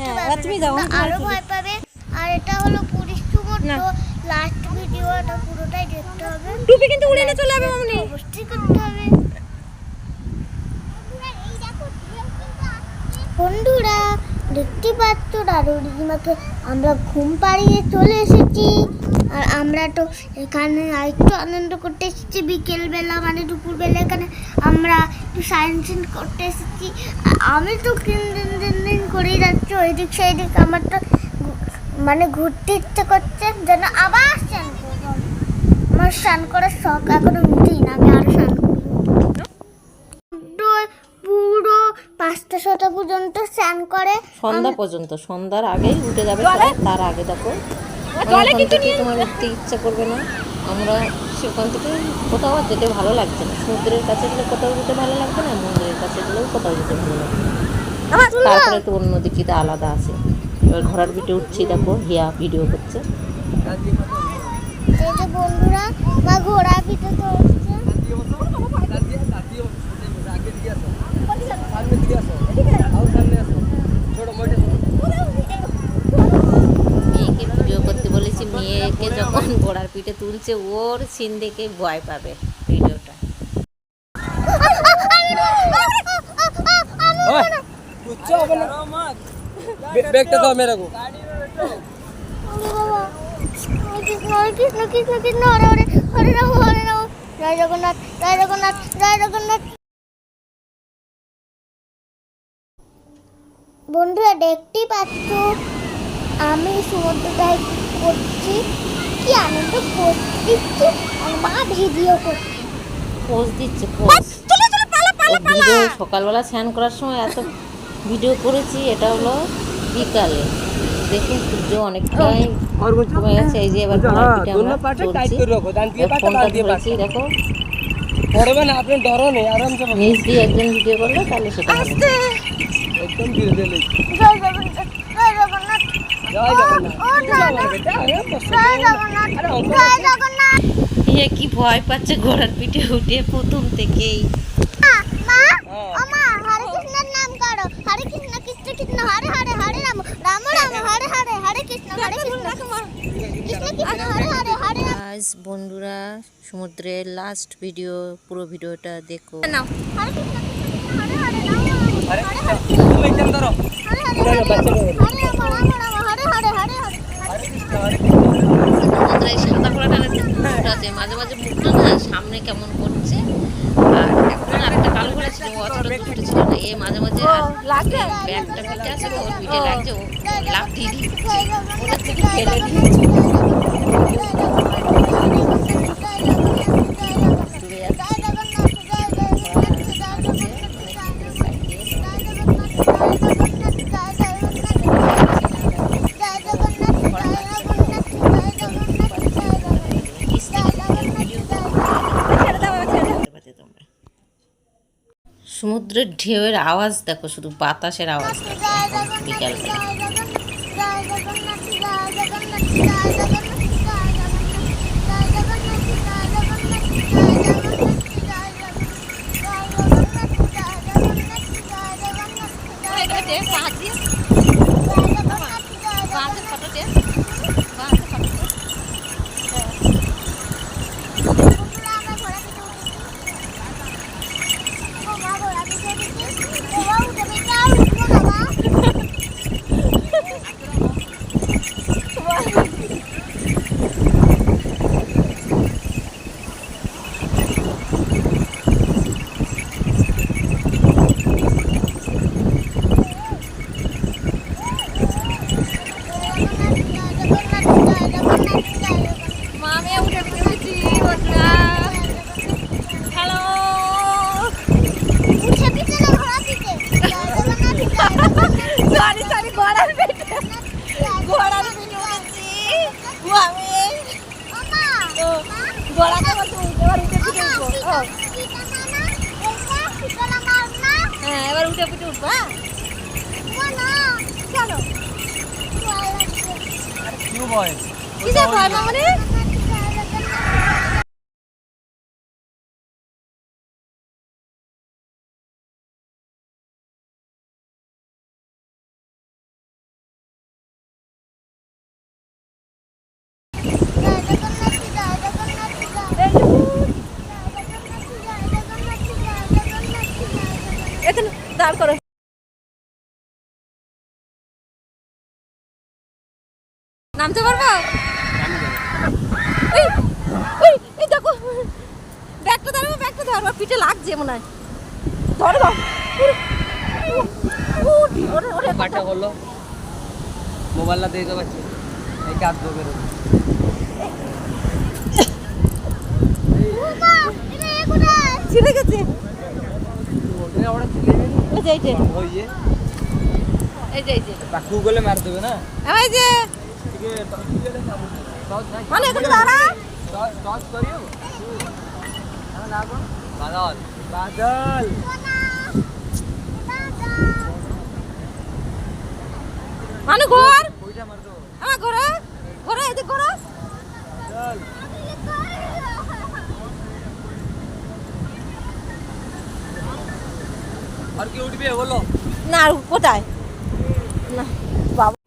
হ্যাঁ, পারবে না। যাও, তোমরা আমি আরও ভয় পাবে। আর এটা হলো পুরী সুমন্ত না। লাস্ট ভিডিওটা পুরোটাই দেখতে হবে। টুপি কিন্তু উড়ে নিয়ে চলে যাবে মামনি। অবশ্যই করতে হবে। বন্ধুরা দেখতে পাচ্ছ দাদু দিদিমাকে আমরা ঘুম পাড়িয়ে চলে এসেছি। আর আমরা তো এখানে একটু আনন্দ করতে এসেছি। বিকেলবেলা মানে দুপুরবেলা এখানে আমরা একটু সায়েন্স করতে এসেছি। আমি তো দিন দিন দিন দিন করেই যাচ্ছি। ওই ওইদিক সেইদিক আমার তো মানে ঘুরতে ইচ্ছে করছে যেন আবার স্নান আমার স্নান করার শখ এখনও মিটেই না আমি আরও স্নান পুরো পাঁচটা ছটা পর্যন্ত স্নান করে। সন্ধ্যা পর্যন্ত সন্ধ্যার আগেই উঠে যাবে তার আগে দেখো। এখন থেকে তোমার উঠতে ইচ্ছা করবে না। আমরা সেখান থেকে কোথাও আর যেতে ভালো লাগছে না। সমুদ্রের কাছে গেলে কোথাও যেতে ভালো লাগবে না মন্দিরের কাছে গেলেও কোথাও যেতে ভালো লাগবে তারপরে তো অন্য দিকে আলাদা আছে। এবার ঘোড়ার পিঠে উঠছি দেখো হিয়া ভিডিও করছে। বন্ধুরা বা ঘোড়া পিঠে তো হচ্ছে মেয়েকে ভিডিও করতে বলেছি মেয়েকে যখন ঘোড়ার পিঠে তুলছে ওর সিন দেখে ভয় পাবে ভিডিওটা। ব্যাগটা দাও মেরে কৃষ্ণ কৃষ্ণ কৃষ্ণ হরে হরে হরে রাম হরে রাম জয় জগন্নাথ জয় জগন্নাথ জয় জগন্নাথ বন্ধুরা দেখতেই পাচ্ছ আমি সমুদ্রটায় করছি? কি আনন্দ করছি মা ভিডিও করছি। পোস্ট দিচ্ছে ভিডিও সকালবেলা স্নান করার সময় এত ভিডিও করেছি এটা হলো বিকালে। দেখুন সূর্য অনেকটাই কমে গেছে এই যে এবার দেখো। পড়বে না আপনি ডরো নেই আরামসে নিজ দিয়ে একজন ভিডিও করলে তাহলে সেটা একদম ইয়ে কি ভয় পাচ্ছে ঘোড়ার পিঠে উঠে প্রথম থেকেই হ্যাঁ। আজ বন্ধুরা সমুদ্রের লাস্ট ভিডিও পুরো ভিডিওটা দেখো ধরো হরে হরে ধরো বাচ্চা ধরো হরে রাম রাম রাম হরে হরে হরে হরে আরে কৃষ্ণ আরে কৃষ্ণ সমুদ্রে সাদা করাটা আছে মাঝে মাঝে মুখটা না সামনে কেমন করছে। আর এখন আরেকটা কালো ঘোড়া ছিল অতটা দুটো ছিল না। এ মাঝে মাঝে আর ব্যাগটা পিঠে আছে তো ওর পিঠে লাগছে ও লাভ দিয়ে দিচ্ছে। ওটা থেকে ফেলে দিচ্ছে। সমুদ্রের ঢেউয়ের আওয়াজ দেখো শুধু বাতাসের আওয়াজ দেখো বিকালবেলা উঠে পড়েছি বন্ধুরা হ্যালো উঠে পিছে না ঘোড়া পিছে জয় জগন্নাথ জয় জগন্নাথ সরি সরি ঘোড়ার পেটে ঘোড়ার পেটে উঠেছি মামে মামা তো ঘোড়াকে বলতে এবার উঠে পিঠে উঠবো ও হ্যাঁ এবার উঠে পিঠে উঠবো হ্যাঁ চলো কিসে ভয় মামনি? দাঁড় করো। নামতে পারব? এই, দেখো। ব্যাগটা ধরো ব্যাগটা ধরো। আমার পিঠে লাগছে মনে হয়। ধরো ধরো। উঠ, ওরে ওরে কাটা করল মোবাইলটা দিয়ে দেবো এই কাজ দেবে ছিঁড়ে গেছে। যে গুগলে মার দেবে না? এই যে। মানে মানে ঘর। আমার ঘরে। ঘরে এদিকে ঘরে। চল আর কি উঠবে, বলো। না কোথায়? না, বাবা।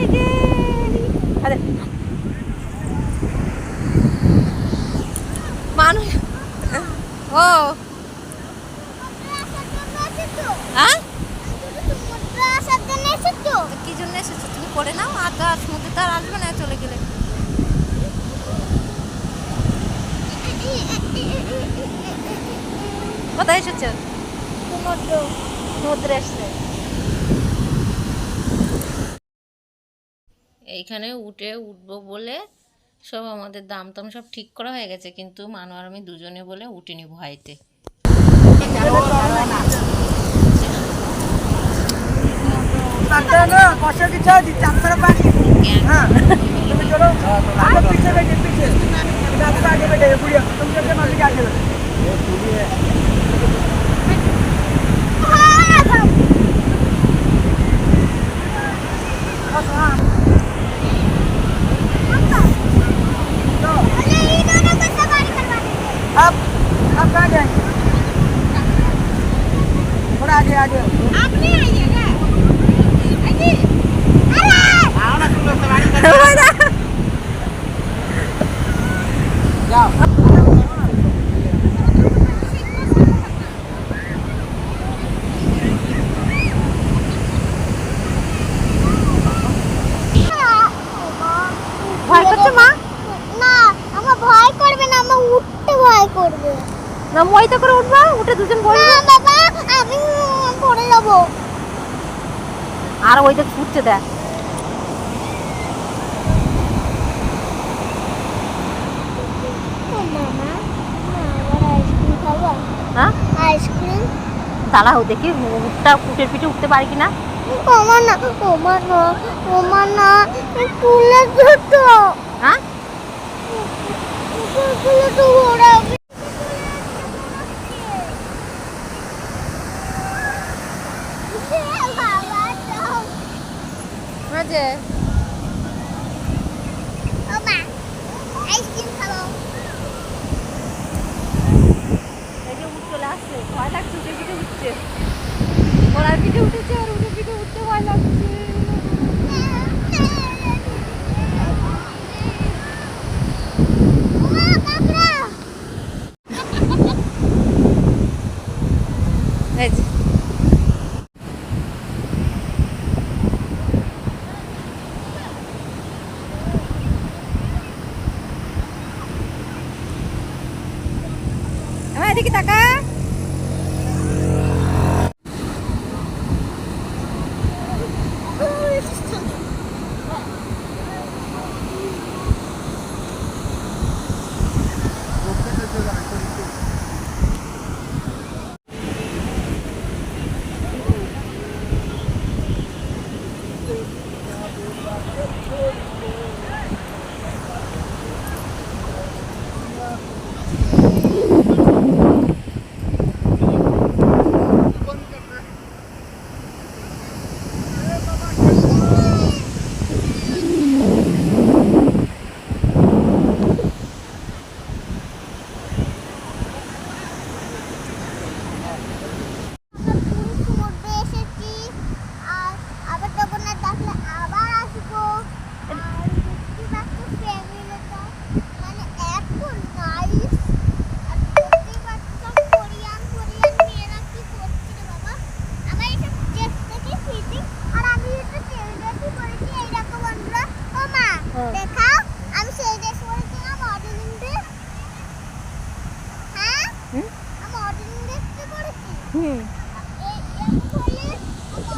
এই যে। আরে। মানুষ। ও। হ্যাঁ? কি জন্য এসেছ? তুমি করে নাও, আর তো সমুদ্রে তো আসবে না, চলে গেলে। কোথায় এসেছ? সমুদ্রে এসছে এইখানে উঠে উঠবো বলে সব আমাদের দাম টাম সব ঠিক করা হয়ে গেছে কিন্তু মানু আর আমি দুজনে বলে উঠিনি ভয়তে। अब আর ওই দেখ ছুটছে দেখ। খাব হ্যাঁ? দাঁড়াও দেখি উঠটা উঠের পিঠে উঠতে পারি ওমা না না ওমা না তুলে ধরতো হ্যাঁ? তুলে তো ঘোরাবে বাবা তো মাঝে ওমা আইসক্রিম খাব এই যে উঠ চলে আসছে ভয় লাগছে উঠে পিঠে উঠছে ওরার পিঠে উঠেছে আর উঠে পিঠে উঠতে ভয় লাগছে ওমা কাকড়া এই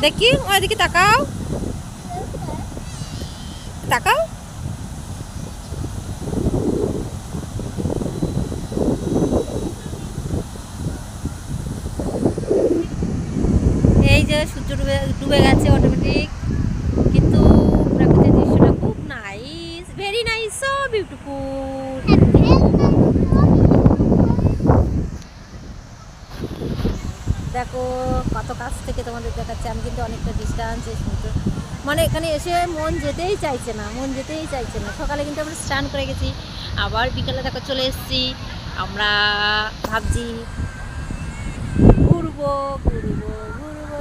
দেখি ওইদিকে তাকাও। তাকাও। এই যে সূর্য ডুবে ডুবে গেছে অটোমেটিক কিন্তু প্রাকৃতিক দৃশ্যটা খুব nice very nice so beautiful দেখো কত কাছ থেকে তোমাদের দেখাচ্ছে। আমি কিন্তু অনেকটা ডিস্টান্স এই সমুদ্র। মানে এখানে এসে মন যেতেই চাইছে না, মন যেতেই চাইছে না। সকালে কিন্তু আমরা স্নান করে গেছি, আবার বিকালে দেখো চলে এসেছি। আমরা ভাবছি ঘুরবো ঘুরবো ঘুরবো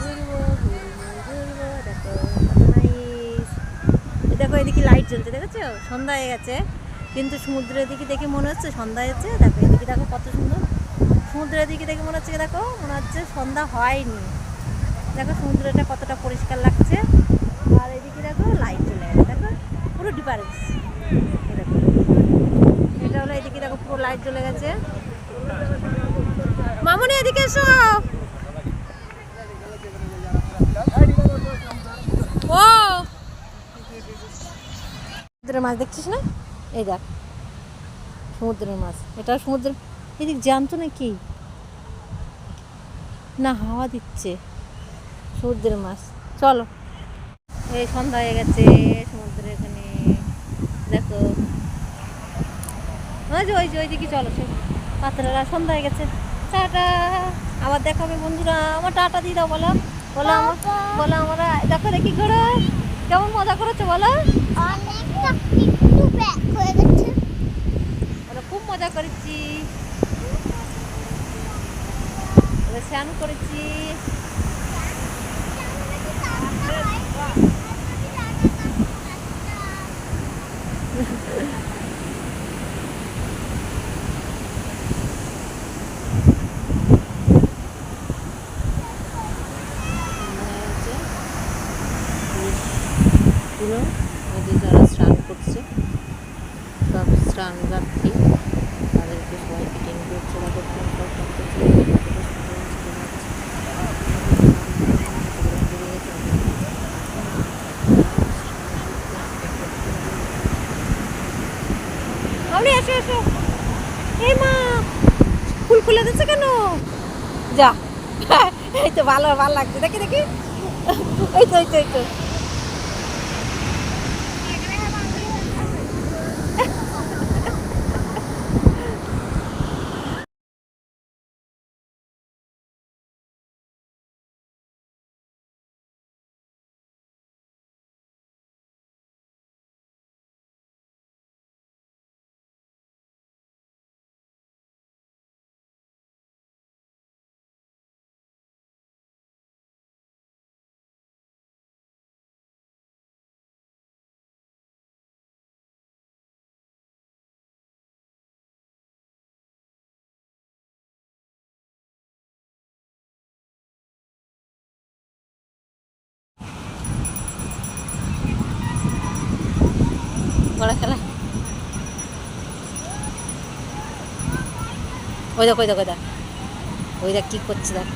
ঘুরবো ঘুরবো ঘুরবো, দেখো দেখো, এদিকে লাইট জ্বলছে, দেখেছ? সন্ধ্যা হয়ে গেছে। কিন্তু সমুদ্রের দিকে দেখে মনে হচ্ছে সন্ধ্যা হয়েছে। দেখো, এদিকে দেখো কত সুন্দর। সমুদ্রের দিকে দেখে মনে হচ্ছে দেখো? মনে হচ্ছে সন্ধ্যা হয়নি। দেখো সমুদ্রটা কতটা পরিষ্কার লাগছে। আর এদিকে দেখো লাইট চলে গেছে দেখো পুরো ডিফারেন্স এটা হলো এদিকে দেখো পুরো লাইট জ্বলে গেছে। মামুনি, এদিকে এসো। ও! সমুদ্রের মাছ দেখছিস না? এই দেখ, সমুদ্রের মাছ। এটা সমুদ্রের এদিক জ্যান্ত নাকি না হাওয়া দিচ্ছে। সমুদ্রের মাছ। চলো। এই সন্ধ্যা হয়ে গেছে সমুদ্রের এখানে। দেখো। ওই যে ওই যে ওইদিকে চলো সে পাত্ররা সন্ধ্যা হয়ে গেছে। টাটা। আবার দেখাবে বন্ধুরা। আমার টাটা দিয়ে দাও বলো। বলো আমার বলো আমরা। দেখো দেখি ঘোরো কেমন মজা করেছ বলো। অনেকটা খুব মজা করেছি। আমরা স্নান করেছি পুরো নদী যারা স্নান করছে সব স্নান যাত্রী তাদেরকে সবাইকে টেন করছে বা করছে সব করছে আপনি এসো এসো এই মা ফুল খুলে দিচ্ছে কেন যা এই তো ভালো ভালো লাগছে। দেখি দেখি। এই তো এই তো এই তো বড় খেলা ওই দেখ ওই দেখ ওই দেখ। ওই দেখ কী করছে দেখ।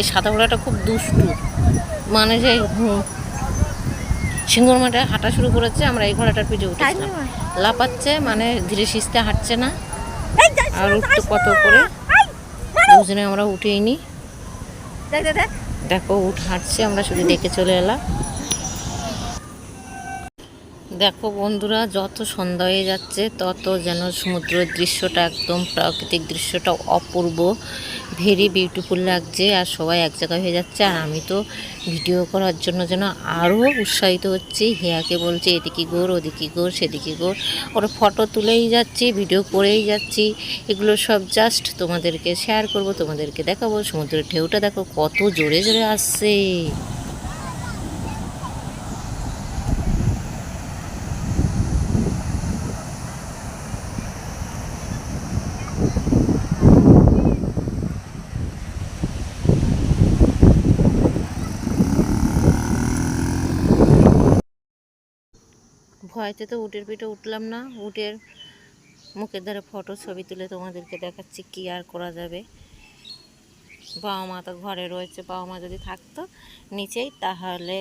এই সাদা ঘোড়াটা খুব দুষ্টু। মানে যে সিঙ্গুর মাঠে হাঁটা শুরু করেছে আমরা এই ঘোড়াটার পিঠে উঠেছিলাম। লাপাচ্ছে মানে ধীরে সিস্তে হাঁটছে না। আর উঠতে কত করে দুজনে আমরা উঠেই নি। দেখ দেখ। দেখ উঠ হাঁটছে আমরা শুধু দেখে চলে এলাম। দেখো বন্ধুরা, যত সন্ধ্যা হয়ে যাচ্ছে, তত যেন সমুদ্রের দৃশ্যটা একদম প্রাকৃতিক দৃশ্যটা অপূর্ব। ভেরি বিউটিফুল লাগছে আর সবাই এক জায়গায় হয়ে যাচ্ছে। আর আমি তো ভিডিও করার জন্য যেন আরও উৎসাহিত হচ্ছি। হেয়াকে বলছে, এদিকে গোর ওদিকে গোর সেদিকে গোর ওরা ফটো তুলেই যাচ্ছি ভিডিও করেই যাচ্ছি। এগুলো সব জাস্ট তোমাদেরকে শেয়ার করব, তোমাদেরকে দেখাবো। সমুদ্রের ঢেউটা দেখো কত জোরে জোরে আসছে। হয়তো তো উটের পিঠে উঠলাম না। উটের মুখের ধারে ফটো ছবি তুলে তোমাদেরকে দেখাচ্ছি কি আর করা যাবে। বাবা মা তো ঘরে রয়েছে, বাবা মা যদি থাকতো নিচেই, তাহলে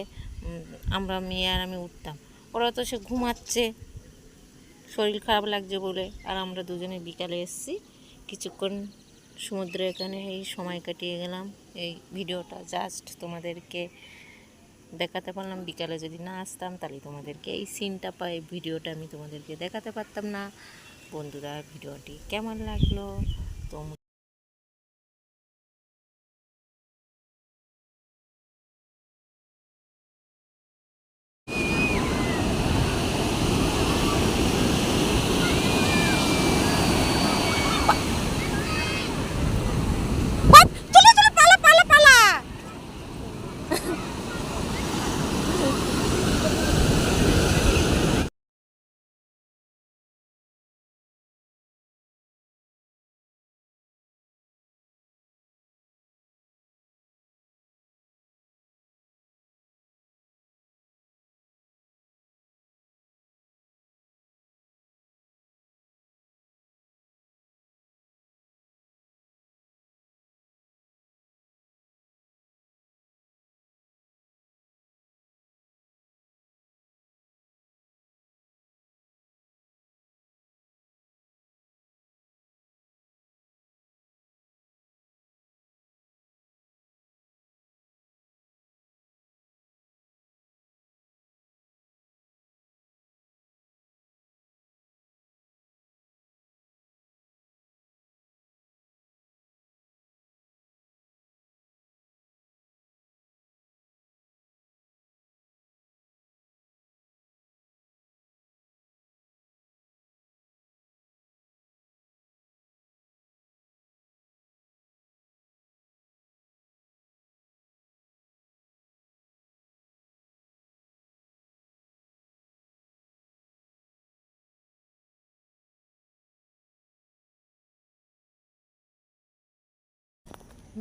আমরা মেয়ে আর আমি উঠতাম। ওরা তো সে ঘুমাচ্ছে, শরীর খারাপ লাগছে বলে। আর আমরা দুজনে বিকালে এসেছি, কিছুক্ষণ সমুদ্রে এখানে এই সময় কাটিয়ে গেলাম। এই ভিডিওটা জাস্ট তোমাদেরকে দেখাতে পারলাম, বিকালে যদি না আসতাম তাহলে তোমাদেরকে এই সিনটা পাই ভিডিওটা আমি তোমাদেরকে দেখাতে পারতাম না। বন্ধুরা ভিডিওটি কেমন লাগল?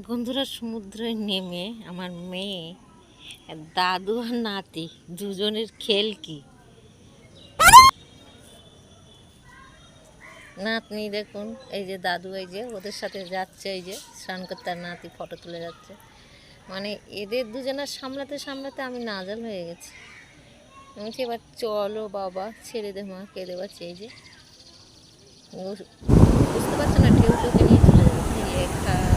বন্ধুরা, সমুদ্রে নেমে আমার মেয়ে দাদু আর নাতি দুজনের খেল কি? নাতনি দেখুন, এই যে দাদু, এই যে ওদের সাথে যাচ্ছে, এই যে স্নান করতে আর নাতি ফটো তুলে যাচ্ছে। মানে এদের দুজনের সামলাতে সামলাতে আমি নাজাল হয়ে গেছি। আমি এবার চলো বাবা, ছেড়ে দে মা, কেঁদে পাচ্ছে, এই যে। বুঝতে পারছ না, ঢেউ চোখে নিয়ে চলে যাচ্ছে